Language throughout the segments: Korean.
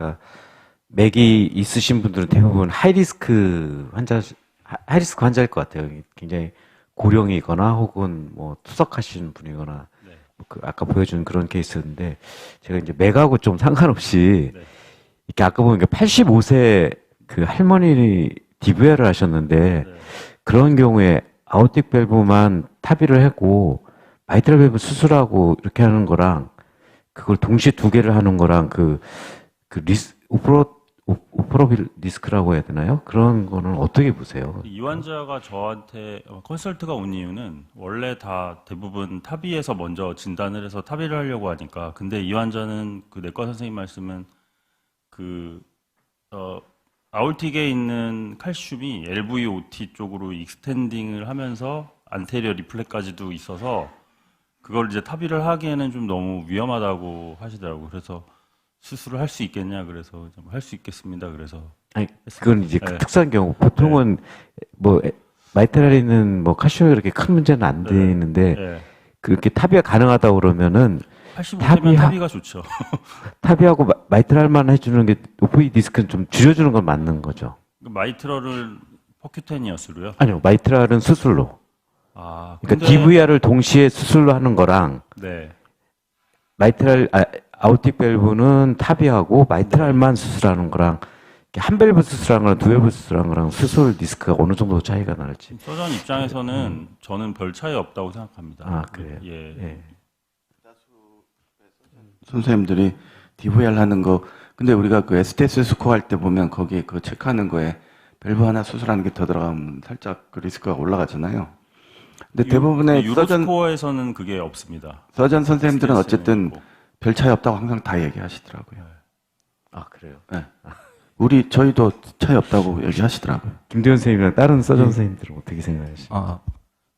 그러니까 맥이 있으신 분들은 대부분 하이리스크 환자 하- 하이리스크 환자일 것 같아요. 굉장히 고령이거나 혹은 뭐 투석하시는 분이거나 네. 뭐그 아까 보여준 그런 케이스인데 제가 이제 맥하고 좀 상관없이 네. 이렇게 아까 보니까 85세 그 할머니 DVR을 하셨는데 네. 그런 경우에 아우틱 밸브만 탑의를 하고 마이트럴 밸브 수술하고 이렇게 하는 거랑 그걸 동시에 두 개를 하는 거랑 그, 그 리스, 오프로, 오- 오프로빌 리스크라고 해야 되나요? 그런 거는 어떻게 보세요? 이 환자가 저한테 어, 컨설트가 온 이유는 원래 다 대부분 탑의에서 먼저 진단을 해서 탑의를 하려고 하니까 근데 이 환자는 그 내과 선생님 말씀은 그 어, 아울틱에 있는 칼슘이 LVOT 쪽으로 익스텐딩을 하면서 안테리어 리플렉까지도 있어서 그걸 이제 탑의를 하기에는 좀 너무 위험하다고 하시더라고요. 그래서 수술을 할 수 있겠냐 그래서 할 수 있겠습니다. 그래서 아니, 그건 이제 그 네. 특수한 경우. 보통은 뭐, 에- 마이트랄에는 뭐 칼슘이 그렇게 큰 문제는 안 네. 되는데 예. 그렇게 탑의가 가능하다 그러면은 85세면 탑이 하- 탑의가 좋죠. 탑의하고 마- 마이트랄만 해주는 게 오프이 디스크는 좀 줄여주는 건 맞는 거죠. 그 마이트럴을 퍼큐테니어스로요. 아니요, 마이트랄은 수술로. 아, 그러니까 근데- DVR을 동시에 수술로 하는 거랑 네. 마이트랄 아, 아우틱 밸브는 탑의하고 마이트랄만 수술하는 거랑 한 밸브 수술하는 거랑 두 밸브 수술하는 거랑 수술 디스크가 어느 정도 차이가 날지. 서전 입장에서는 저는 별 차이 없다고 생각합니다. 아, 그래요? 예. 예. 선생님들이 DVR 하는 거 근데 우리가 그 STS 스코어 할 때 보면 거기 그 체크하는 거에 밸브 하나 수술하는 게 더 들어가면 살짝 그 리스크가 올라가잖아요. 근데 대부분의 유- 서전 유로스코어에서는 그게 없습니다. 서전 선생님들은 STS 는 어쨌든 있고. 별 차이 없다고 항상 다 얘기하시더라고요. 아 그래요. 네. 우리 저희도 차이 없다고 얘기하시더라고요. 김대현 선생님이랑 다른 서전 선생님들은 어떻게 생각하시죠? 아,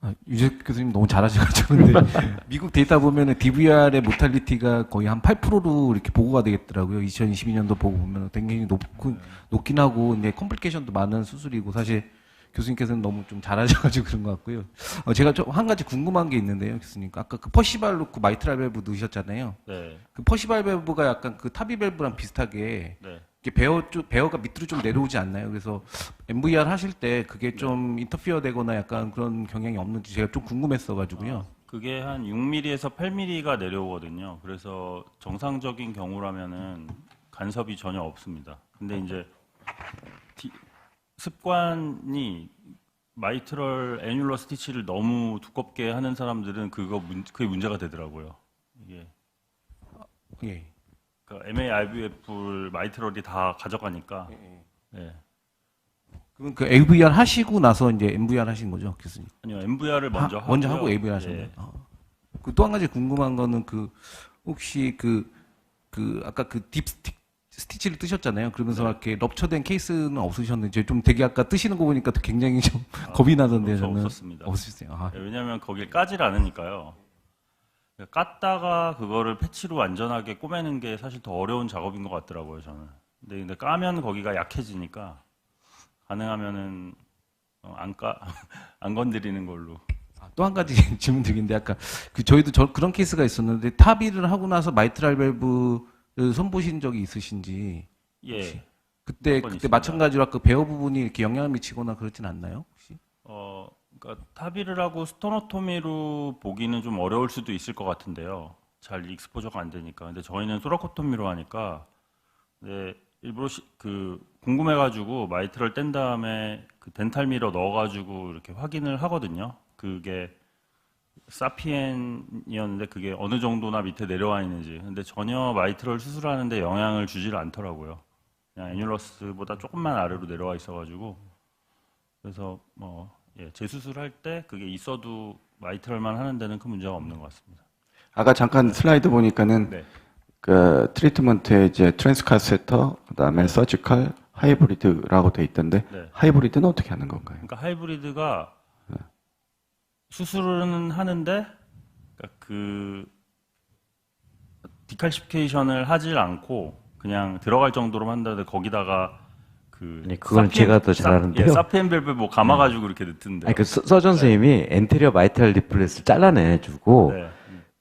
아, 유재 교수님 너무 잘하셔가지고 근데 미국 데이터 보면은 DVR의 모탈리티가 거의 한 8%로 이렇게 보고가 되겠더라고요. 2022년도 보고 보면 굉장히 높고 높긴 하고 이제 컴플리케이션도 많은 수술이고 사실 교수님께서는 너무 좀 잘하셔가지고 그런 것 같고요. 어, 제가 좀 한 가지 궁금한 게 있는데요, 교수님. 아까 그 퍼시발 놓고 마이트랄 밸브 넣으셨잖아요. 네. 그 퍼시발 밸브가 약간 그 타비 밸브랑 비슷하게 네. 이렇게 베어 쪽 베어가 밑으로 좀 내려오지 않나요? 그래서 MVR 하실 때 그게 좀 인터피어 되거나 약간 그런 경향이 없는지 제가 좀 궁금했어 가지고요. 그게 한 6mm에서 8mm가 내려오거든요. 그래서 정상적인 경우라면은 간섭이 전혀 없습니다. 근데 이제 디- 습관이 마이트럴 애뉴러 스티치를 너무 두껍게 하는 사람들은 그거 문, 그게 문제가 되더라고요. 이게 예. 그러니까 MARVF를 마이트럴이 다 가져가니까. 예. 그럼 그 AVR 하시고 나서 이제 MVR 하신 거죠, 교수님? 아니요, MVR을 먼저 아, 하고 먼저 하고 AVR 하셨나요? 아. 그또 한 가지 궁금한 거는 그 혹시 그그 아까 그 딥스 티치를 뜨셨잖아요. 그러면서 네. 이렇게 럽처된 케이스는 없으셨는지 좀 되게 아까 뜨시는 거 보니까 굉장히 좀 겁이 나던데 없- 저는 없었습니다. 없으세요. 아, 예, 왜냐하면 거길 까질 않으니까요. 깠다가 그거를 패치로 안전하게 꼬매는 게 사실 더 어려운 작업인 것 같더라고요, 저는. 근데, 근데 까면 거기가 약해지니까 가능하면은 어, 안 까, 안 건드리는 걸로. 또한 가지 질문 드리는데 아까 그 저희도 저 그런 케이스가 있었는데 탑의를 하고 나서 마이트랄 밸브 를 손보신 적이 있으신지 예. 그때 그때 있습니다. 마찬가지로 아까 베어 부분이 이렇게 영향을 미치거나 그렇진 않나요? 혹시? 어, 그러니까 타비를 하고 스토노토미로 보기는 좀 어려울 수도 있을 것 같은데요. 잘 익스포저가 안 되니까. 근데 저희는 소라코토미로 하니까 네, 일부러 시- 그 궁금해가지고 마이트를 뗀 다음에 그 덴탈 미러 넣어가지고 이렇게 확인을 하거든요. 그게 사피엔이었는데 그게 어느 정도나 밑에 내려와 있는지. 근데 전혀 마이트를 수술하는데 영향을 주질 않더라고요. 그냥 애뉴러스보다 조금만 아래로 내려와 있어가지고 그래서 뭐 예, 재수술할 때 그게 있어도 마이트럴만 하는 데는 큰 문제가 없는 것 같습니다. 아까 잠깐 슬라이드 보니까는 네. 그 트리트먼트에 이제 트랜스카세터 그다음에 서지컬 하이브리드라고 돼 있던데 네. 하이브리드는 어떻게 하는 건가요? 그러니까 하이브리드가 수술은 하는데 그러니까 그 디칼시피케이션을 하질 않고 그냥 들어갈 정도로 한다는데 거기다가 그 아니, 그건 사피엔- 제가 더 사- 잘하는데요. 예, 사피엔 밸브 뭐 감아가지고 이렇게 넣던데. 아니 그 서- 서전 선생님이 엔테리어 마이트랄 리플렛을 잘라내주고 네.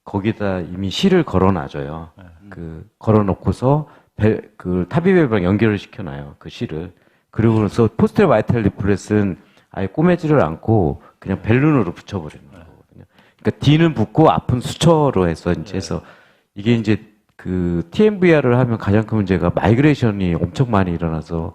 거기다 이미 실을 걸어놔줘요. 네. 그 걸어놓고서 벨, 그 타비밸브랑 연결을 시켜놔요. 그 실을. 그리고 나서 포스트레 바이탈 리플렛은 아예 꼬매지를 않고 그냥 벨룬으로 붙여버리는 거거든요. 그러니까 D는 붙고 앞은 수처로 해서 이제 해서 이게 이제 그 TMVR을 하면 가장 큰 문제가 마이그레이션이 엄청 많이 일어나서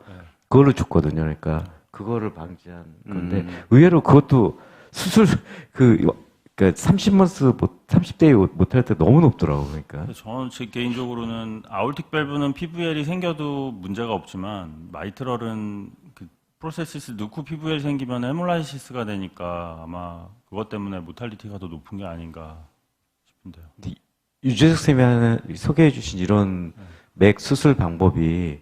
그걸로 죽거든요. 그러니까 그거를 방지한 건데 음. 의외로 그것도 수술 그 그러니까 30months 못 30대에 못할 때 너무 높더라고. 그러니까 저는 제 개인적으로는 아울틱 밸브는 PVL이 생겨도 문제가 없지만 마이트럴은 그 프로세시스 넣고 PVL 생기면 헤몰라이시스가 되니까 아마 그것 때문에 모탈리티가 더 높은 게 아닌가 싶은데요. 유재석 쌤이 소개해 주신 이런 맥 수술 방법이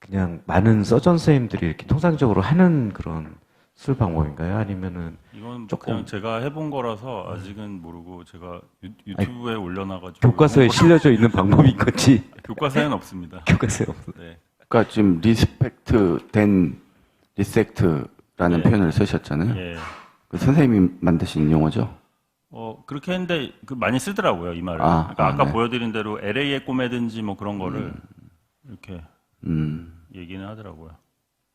그냥 많은 서전 선생님들이 이렇게 통상적으로 하는 그런 수술 방법인가요? 아니면은 이건 조금- 그냥 제가 해본 거라서 아직은 모르고 제가 유, 유튜브에 올려놔가지고 교과서에 실려져 있는 방법인 건지 교과서에는 없습니다. 교과서에 없어. 네. 그러니까 지금 리스펙트 된 리섹트라는 네. 표현을 쓰셨잖아요. 예. 그 선생님이 만드신 용어죠. 어 그렇게 했는데 그 많이 쓰더라고요 이 말을. 아, 그러니까 아, 아까 네. 보여드린 대로 LA에 꼬매든지 뭐 그런 거를 이렇게 음, 얘기는 하더라고요.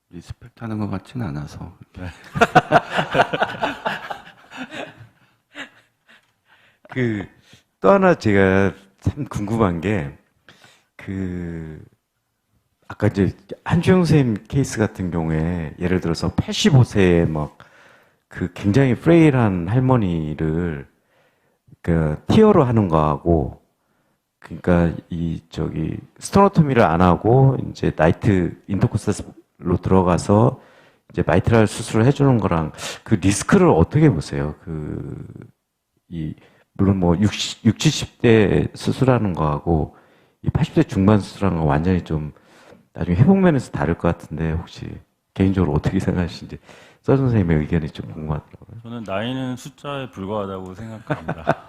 리스펙트 하는 것 같지는 않아서. 그또 하나 제가 참 궁금한 게 그 아까 이제 한주영 선생님 케이스 같은 경우에 예를 들어서 85세에 막 그 굉장히 프레일한 할머니를 그 티어로 하는 거하고 그러니까 이 저기 스토노토미를 안 하고 이제 나이트 인터코스로 들어가서 이제 마이트랄 수술을 해주는 거랑 그 리스크를 어떻게 보세요? 그 이 물론 뭐 60, 60, 70대 수술하는 거하고 이 80대 중반 수술하는 거 완전히 좀 나중에 회복 면에서 다를 것 같은데 혹시 개인적으로 어떻게 생각하시는지 서 선생님의 의견이 좀 궁금하더라고요. 저는 나이는 숫자에 불과하다고 생각합니다.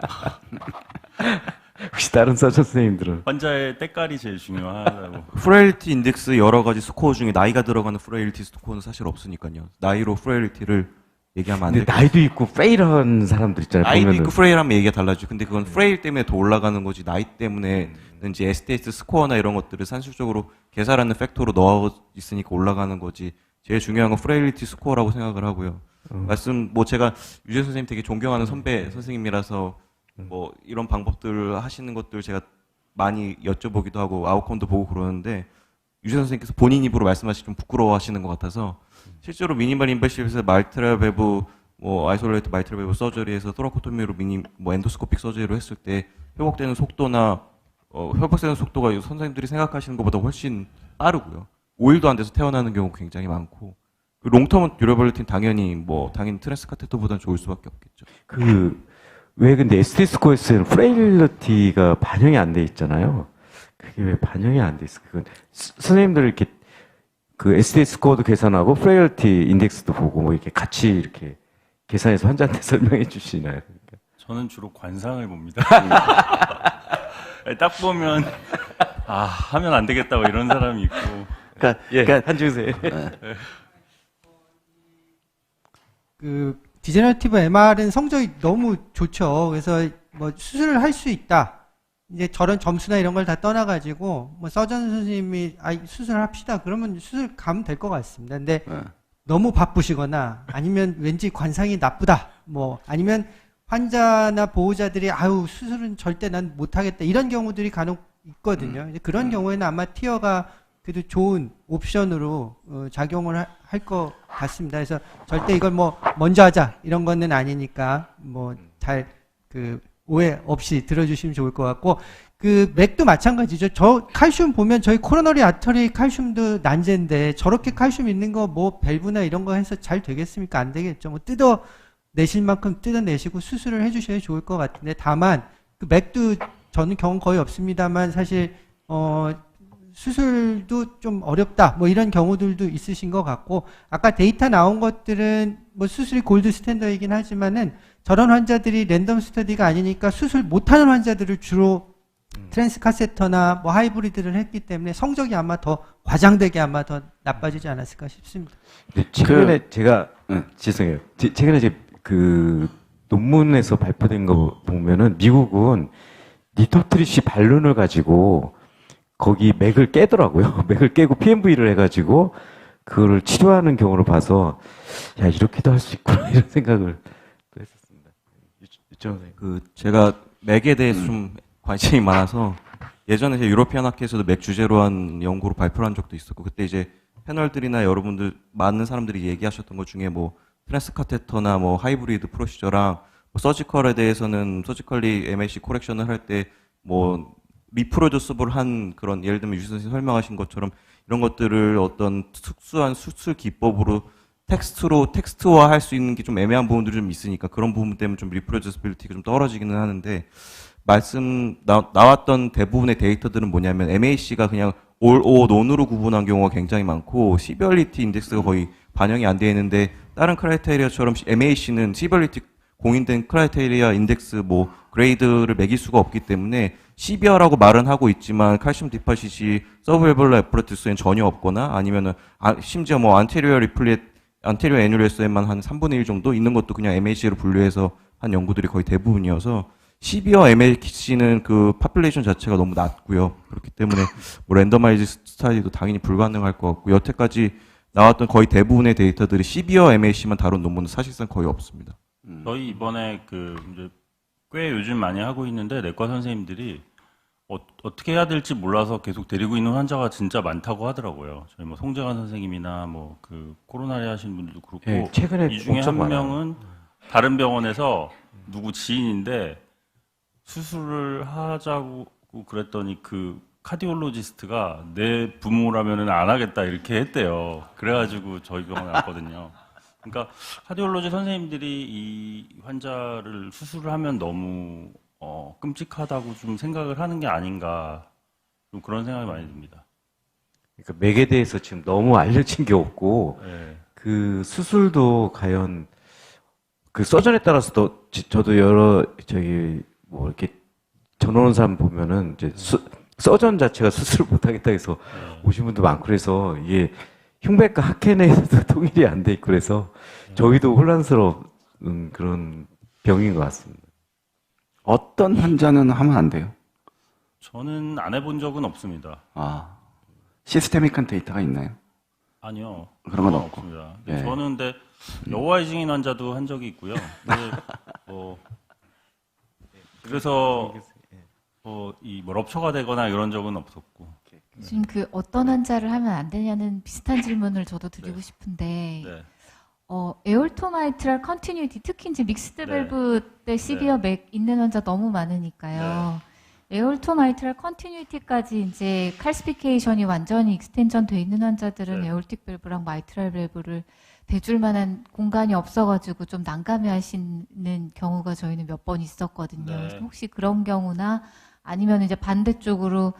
혹시 다른 서전 선생님들은 환자의 때깔이 제일 중요하다고. 프레일티 인덱스 여러 가지 스코어 중에 나이가 들어가는 프레일티 스코어는 사실 없으니까요. 나이로 프레일티를 얘기하면 안 근데 돼요. 나이도 있고 페일한 사람들 있잖아요. 나이도 보면은. 있고 프레일하면 얘기가 달라지죠. 근데 그건 프레일 때문에 더 올라가는 거지 나이 때문에 이제 STS 스코어나 이런 것들을 산술적으로 계산하는 팩토로 넣어 있으니까 올라가는 거지. 제일 중요한 건 프레일리티 스코어라고 생각을 하고요. 말씀 뭐 제가 유재 선생님 되게 존경하는 선배 선생님이라서 뭐 이런 방법들 하시는 것들 제가 많이 여쭤보기도 하고 아웃컴도 보고 그러는데 유재 선생님께서 본인 입으로 말씀하시 좀 부끄러워하시는 것 같아서 실제로 미니멀 인베시브에서 말트라 베브 뭐 아이솔레이트 말트라 베브 서저리에서 토라코토미로 미니 뭐 엔도스코픽 서저리로 했을 때 회복되는 속도나 어, 회복되는 속도가 선생님들이 생각하시는 것보다 훨씬 빠르고요. 5일도 안 돼서 태어나는 경우 굉장히 많고 그 롱텀 듀러블리티는 당연히 뭐 당연히 트랜스 카테터보다는 좋을 수밖에 없겠죠. 그, 왜 근데 ST 스코어에서는 프레일리티가 반영이 안 돼 있잖아요. 그게 왜 반영이 안 돼 있어? 그건 스- 선생님들 이렇게 그 ST 스코어도 계산하고 프레일리티 인덱스도 보고 뭐 이렇게 같이 이렇게 계산해서 환자한테 설명해 주시나요? 저는 주로 관상을 봅니다. 딱 보면 아 하면 안 되겠다고 이런 사람이 있고 그러니까, 예, 그러니까 한주세. 그 디제너티브 MR은 성적이 너무 좋죠. 그래서 뭐 수술을 할 수 있다. 이제 저런 점수나 이런 걸 다 떠나가지고 뭐 서전 선생님이 아 수술을 합시다. 그러면 수술 가면 될 것 같습니다. 근데 네. 너무 바쁘시거나 아니면 왠지 관상이 나쁘다. 뭐 아니면 환자나 보호자들이 아유 수술은 절대 난 못하겠다 이런 경우들이 간혹 있거든요. 이제 그런 경우에는 아마 티어가 그래도 좋은 옵션으로 어, 작용을 할 것 같습니다. 그래서 절대 이걸 뭐 먼저 하자 이런 거는 아니니까 뭐 잘 그 오해 없이 들어주시면 좋을 것 같고 그 맥도 마찬가지죠. 저 칼슘 보면 저희 코로너리 아터리 칼슘도 난제인데 저렇게 칼슘 있는 거 뭐 밸브나 이런 거 해서 잘 되겠습니까? 안 되겠죠. 뭐 뜯어 내실 만큼 뜯어 내시고 수술을 해주셔야 좋을 것 같은데 다만 그 맥도 저는 경험 거의 없습니다만 사실 어 수술도 좀 어렵다 뭐 이런 경우들도 있으신 것 같고 아까 데이터 나온 것들은 뭐 수술이 골드 스탠더이긴 하지만은 저런 환자들이 랜덤 스터디가 아니니까 수술 못하는 환자들을 주로 트랜스 카세터나 뭐 하이브리드를 했기 때문에 성적이 아마 더 과장되게 아마 더 나빠지지 않았을까 싶습니다. 근데 최근에 그- 제가 네. 죄송해요. 제- 최근에 이제 그 논문에서 발표된 거 보면은 미국은 니토트리시 발룬을 가지고 거기 맥을 깨더라고요. 맥을 깨고 PMV를 해가지고 그거를 치료하는 경우를 봐서 야 이렇게도 할 수 있구나 이런 생각을 또 했었습니다. 유- 유정. 그 제가 맥에 대해서 좀 관심이 많아서 예전에 제 유로피안 학회에서도 맥 주제로 한 연구로 발표를 한 적도 있었고 그때 이제 패널들이나 여러분들 많은 사람들이 얘기하셨던 것 중에 뭐 트랜스 카테터나 뭐 하이브리드 프로시저랑 뭐 서지컬에 대해서는 서지컬리 MAC 코렉션을 할 때뭐 리프로듀스블 한 그런 예를 들면 유시 선생님 설명하신 것처럼 이런 것들을 어떤 특수한 수술 기법으로 텍스트로 텍스트화 할 수 있는 게 좀 애매한 부분들이 좀 있으니까 그런 부분 때문에 좀 리프로듀스빌리티가 좀 떨어지기는 하는데 말씀 나, 나왔던 대부분의 데이터들은 뭐냐면 MAC가 그냥 올, 오, 논으로 구분한 경우가 굉장히 많고 시별리티 인덱스가 거의 반영이 안 되어 있는데 다른 크라이테리아처럼 MAC는 시별리티 공인된 크라이테리아 인덱스 뭐 그레이드를 매길 수가 없기 때문에 시비어라고 말은 하고 있지만 칼슘 디파시시 서브에블러 에프러티스엔 전혀 없거나 아니면은 아, 심지어 뭐 안테리어 리플릿 안테리어 애뉴레스에만 한 3분의 1 정도 있는 것도 그냥 MAC로 분류해서 한 연구들이 거의 대부분이어서 12어 MAC는 그 파퓰레이션 자체가 너무 낮고요. 그렇기 때문에 뭐 랜더마이즈 스타디도 당연히 불가능할 것 같고 여태까지 나왔던 거의 대부분의 데이터들이 12어 MAC만 다룬 논문은 사실상 거의 없습니다. 저희 이번에 그 이제 꽤 요즘 많이 하고 있는데 내과 선생님들이 어, 어떻게 해야 될지 몰라서 계속 데리고 있는 환자가 진짜 많다고 하더라고요. 저희 뭐 송재관 선생님이나 뭐 그 코로나리 하신 분들도 그렇고 예, 최근에 이 중에 한 많아요. 명은 다른 병원에서 누구 지인인데 수술을 하자고 그랬더니 그 카디올로지스트가 내 부모라면은 안 하겠다 이렇게 했대요. 그래가지고 저희 병원에 왔거든요. 그러니까 카디올로지 선생님들이 이 환자를 수술을 하면 너무 어, 끔찍하다고 좀 생각을 하는 게 아닌가 좀 그런 생각이 많이 듭니다. 그러니까 맥에 대해서 지금 너무 알려진 게 없고 예. 그 수술도 과연 그 서전에 따라서 또 지- 저도 여러 저기 뭐 이렇게 전원 사람 보면은 이제 수- 서전 자체가 수술을 못 하겠다 해서 오신 분도 많고 그래서 이게 흉배과 학회 내에서도 통일이 안 돼 있고 그래서 저희도 혼란스러운 그런 병인 것 같습니다. 어떤 환자는 하면 안 돼요? 저는 안 해본 적은 없습니다. 아, 시스테믹한 데이터가 있나요? 아니요. 그런 건 없고. 없습니다. 예. 저는 근데 여호와의 증인 환자도 한 적이 있고요. 뭐 그래서 뭐이뭐 럽처가 되거나 이런 적은 없었고. 지금 그 어떤 환자를 하면 안 되냐는 비슷한 질문을 저도 드리고 싶은데 네. 어, 에올토마이트랄 컨티뉴티 특히 이제 믹스드 네. 밸브 때 시비어 맥 있는 환자 너무 많으니까요. 에올토마이트랄 컨티뉴티까지 이제 칼스피케이션이 완전히 익스텐전 돼 있는 환자들은 네. 에올틱 밸브랑 마이트랄 밸브를 대줄 만한 공간이 없어가지고 좀 난감해 하시는 경우가 저희는 몇 번 있었거든요. 네. 혹시 그런 경우나 아니면 이제 반대쪽으로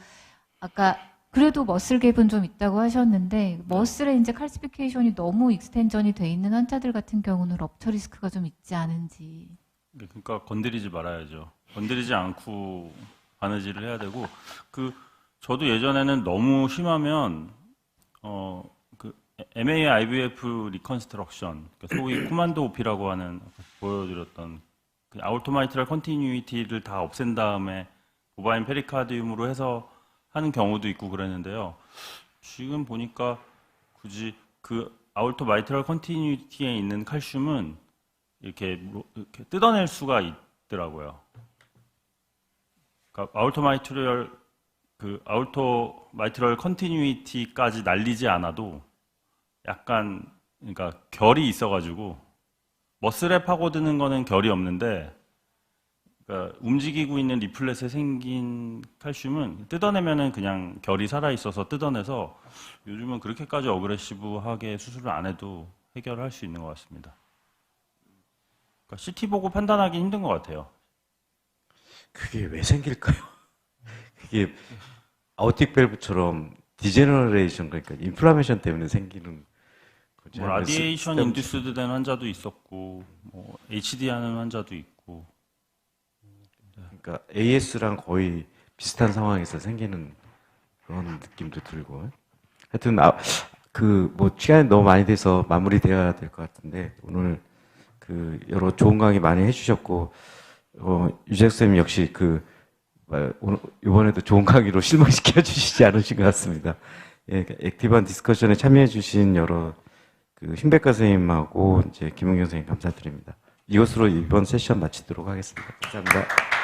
아까 그래도 머슬 갭은 좀 있다고 하셨는데 머슬에 이제 칼스피케이션이 너무 익스텐전이 돼 있는 환자들 같은 경우는 럽처 리스크가 좀 있지 않은지. 그러니까 건드리지 말아야죠. 건드리지 않고 바느질을 해야 되고 그 저도 예전에는 너무 심하면 어그 MA IVF 리컨스트럭션 그러니까 소위 코만도 오피라고 하는 보여드렸던 그 아울토마이트랄 컨티뉴이티를 다 없앤 다음에 보바인 페리카디움으로 해서 하는 경우도 있고 그랬는데요. 지금 보니까 굳이 그 아울토 마이트랄 컨티뉴이티에 있는 칼슘은 이렇게, 로- 이렇게 뜯어낼 수가 있더라고요. 그러니까 아울토 마이트럴 그 아울토 마이트럴 컨티뉴이티까지 날리지 않아도 약간 그러니까 결이 있어가지고 머슬에 파고드는 거는 결이 없는데 그러니까 움직이고 있는 리플렛에 생긴 칼슘은 뜯어내면은 그냥 결이 살아 있어서 뜯어내서 요즘은 그렇게까지 어그레시브하게 수술을 안 해도 해결할 수 있는 것 같습니다. 그러니까 CT 보고 판단하기 힘든 것 같아요. 그게 왜 생길까요? 그게 아우틱 밸브처럼 디제너레이션 그러니까 인플라메이션 때문에 생기는. 뭐 라디에이션 인듀스드 된 환자도 있었고 뭐 HD 하는 환자도 있고 그러니까 AS랑 거의 비슷한 상황에서 생기는 그런 느낌도 들고. 하여튼 아, 그뭐 시간이 너무 많이 돼서 마무리되어야 될 것 같은데 오늘 그 여러 좋은 강의 많이 해주셨고 어, 유재 쌤 역시 그 어, 오늘 이번에도 좋은 강의로 실망시켜 주시지 않으신 것 같습니다. 예, 그 액티브한 디스커션에 참여해 주신 여러 그 흰백과 선생님하고 이제 김은경 선생님 감사드립니다. 이것으로 이번 세션 마치도록 하겠습니다. 감사합니다.